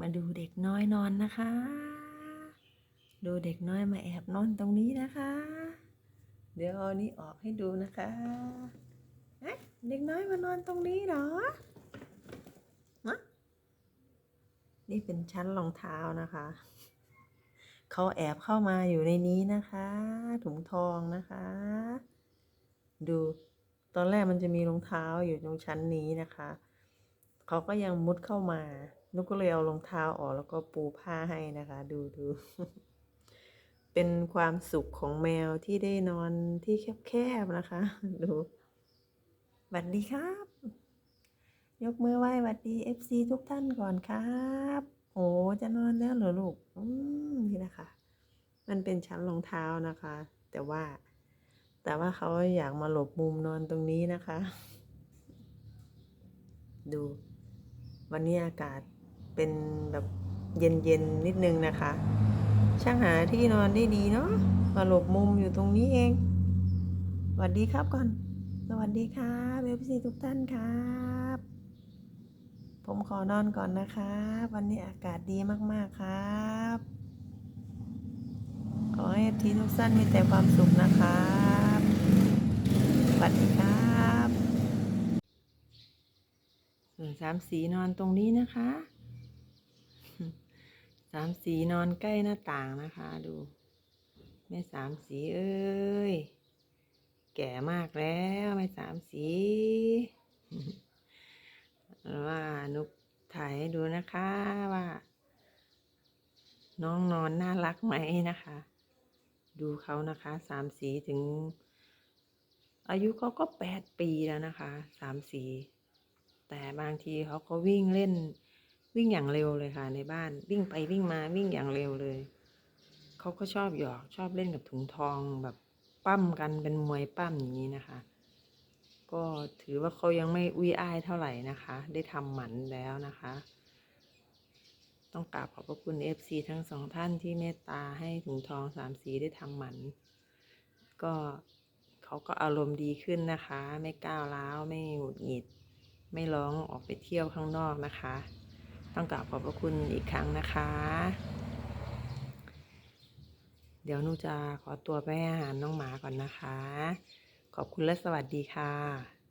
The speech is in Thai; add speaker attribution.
Speaker 1: มาดูเด็กน้อยนอนนะคะ ดูเด็กน้อยมาแอบนอนตรงนี้นะคะ เดี๋ยวเอานี้ออกให้ดูนะคะเด็กน้อยมานอนตรงนี้เหรอฮะนี่เป็นชั้นรองเท้านะคะ เขาแอบเข้ามาอยู่ในนี้นะคะ ถุงทองนะคะ ดู ตอนแรกมันจะมีรองเท้าอยู่ตรงชั้นนี้นะคะ เขาก็ยังมุดเข้ามานุกก็เลยเอารองเท้าออกแล้วก็ปูผ้าให้นะคะ ดูดู เป็นความสุขของแมวที่ได้นอนที่แคบๆนะคะ ดูสวัสดีครับ ยกมือไหว้สวัสดีเอฟซีทุกท่านก่อนครับโอ้จะนอนแล้วเหรอลูก อืมนี่นะคะ มันเป็นชั้นรองเท้านะคะ แต่ว่า แต่ว่าเขาอยากมาหลบมุมนอนตรงนี้นะคะ ดู วันนี้อากาศเป็นแบบเย็นๆนิดนึงนะคะ ช่างหาที่นอนได้ดีเนาะมาหลบมุมอยู่ตรงนี้เองสวัสดีครับก่อน สวัสดีครับเอฟซีทุกท่านครับ ผมขอนอนก่อนนะคะวันนี้อากาศดีมากๆครับขอให้เอฟทีทุกท่านมีแต่ความสุขนะครับสวัสดีครับ สามสีนอนตรงนี้นะคะ สามสีนอนใกล้หน้าต่างนะคะ ดู แม่สามสีเอ้ย แก่มากแล้วแม่สามสีว่านุกถ่ายให้ดูนะคะว่า น้องนอนน่ารักไหมนะคะ ดูเขานะคะ สามสีถึง อายุเขาก็แปดปีแล้วนะคะ สามสี แต่บางทีเขาก็วิ่งเล่นวิ่งอย่างเร็วเลยค่ะ ในบ้านวิ่งไปวิ่งมาวิ่งอย่างเร็วเลย เขาก็ชอบหยอกชอบเล่นกับถุงทองแบบปั้มกันเป็นมวยปั้มอย่างนี้นะคะ ก็ถือว่าเขายังไม่อุ้ยอ้ายเท่าไหร่นะคะ ได้ทำหมันแล้วนะคะ ต้องกราบขอบพระคุณ FC ทั้งสองท่านที่เมตตาให้ถุงทองสามสีได้ทำหมัน ก็เขาก็อารมณ์ดีขึ้นนะคะ ไม่ก้าวร้าวไม่หงุดหงิด ไม่ร้องออกไปเที่ยวข้างนอกนะคะ ต้องกราบขอบพระคุณอีกครั้งนะคะ เดี๋ยวหนูจะขอตัวไปให้อาหารน้องหมาก่อนนะคะ ขอบคุณและสวัสดีค่ะ